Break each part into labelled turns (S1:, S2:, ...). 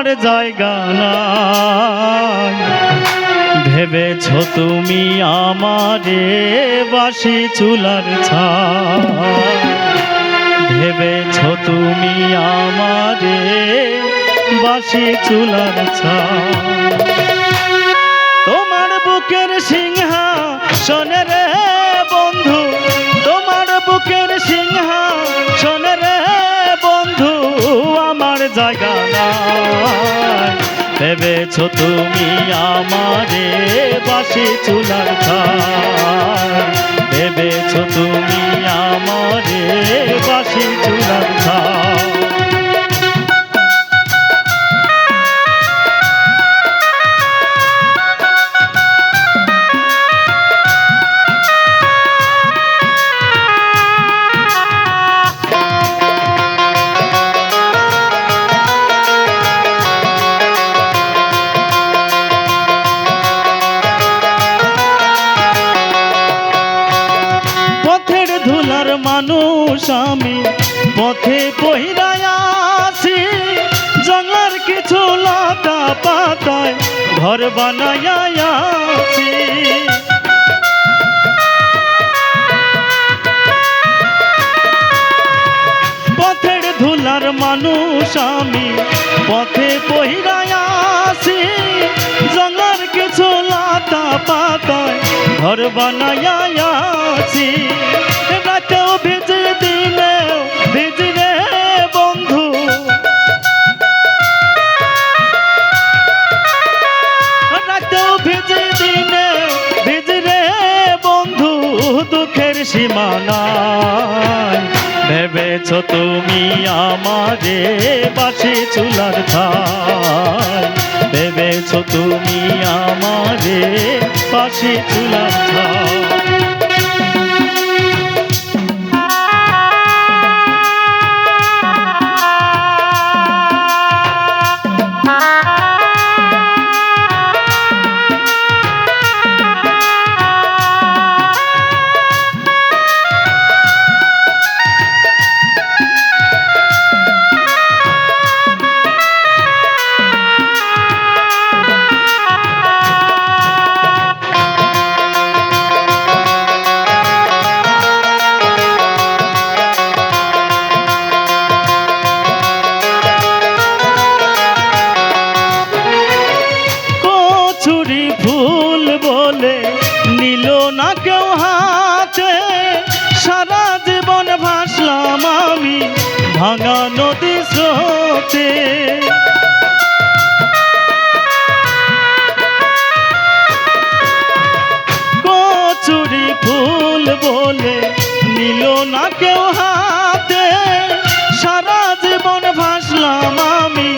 S1: আমার জায়গা নাই। ভেবেছ তুমি আমারে বাসি চুলার ছা ভেবেছ তুমি আমারে বাসি চুলার ছা তোমার বুকের সিংহা শোনে রে বন্ধু, তোমার বুকের সিংহা শোনে রে বন্ধু, আমার জায়গা ভেবেছ তুমি আমারে বাসি চুলার খায় ভেবেছ তুমি আমারে বাসি চুলার খায় ধুলার মানুষ আমি। পথে পহিরায়াছি জঙ্গলার কিছু লতা পাতায় ঘর বানায়াছি পথের ধুলার মানুষ আমি, পথে পহিরায়াছি জঙ্গলার কিছু লতা পাতায় ঘর বানায়াছি ভিজে দিনেও ভিজি রে বন্ধু। ভিজে ভিজরে বন্ধু, দুঃখের সীমানায়। ভেবেছ তুমি আমারে বাসি চুলার খায় ভেবেছ তুমি আমারে বাসি চুলার ভাঙা নদী স্রোতে। কচুরি ফুল বলে নিল না কেউ হাতে। সারা জীবন ভাসলাম আমি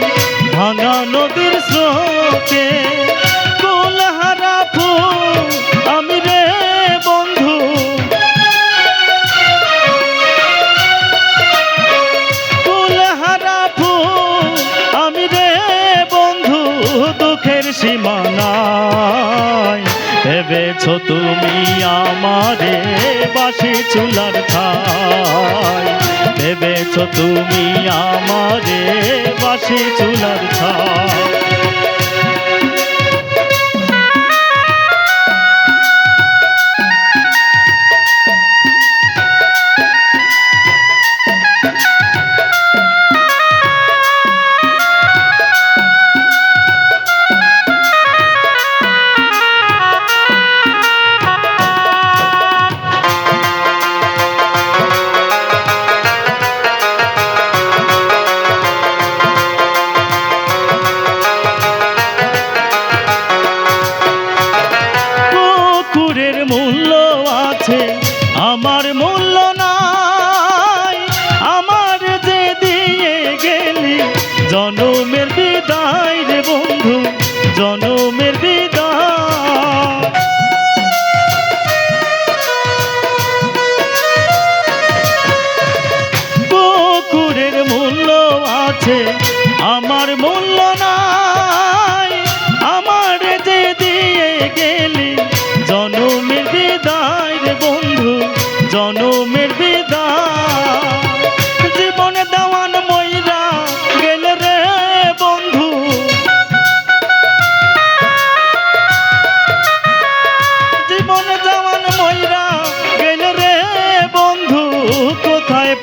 S1: ভাঙা নদীর সীমানায়। ভেবেছ তুমি আমারে বাসি চুলার খায় ভেবেছ তুমি আমারে বাসি চুলার খায়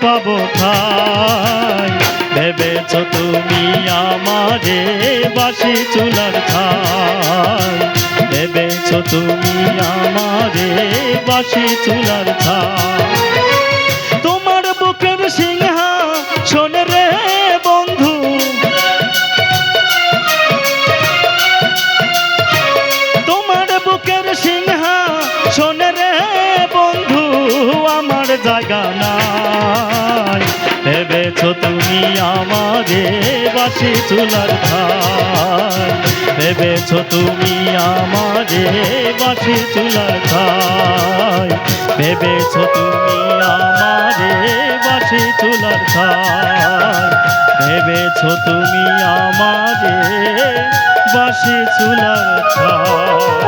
S1: পাবো ঠাই। ভেবেছ তুমি আমারে বাসি চুলার ঠাই ভেবেছ তুমি আমারে বাসি চুলার ঠাই তোমার বুকের সিংহা শোনে রে বন্ধু। তোমার বুকের সিংহা শোনে রে বন্ধু। আমার জাগানা তুমি আমারে বাসি চুলার খাই ভেবেছ তুমি আমারে বাসি চুলার খাই ভেবেছ তুমি আমারে বাসি চুলার খাই ভেবেছ তুমি আমারে বাসি চুলার খাই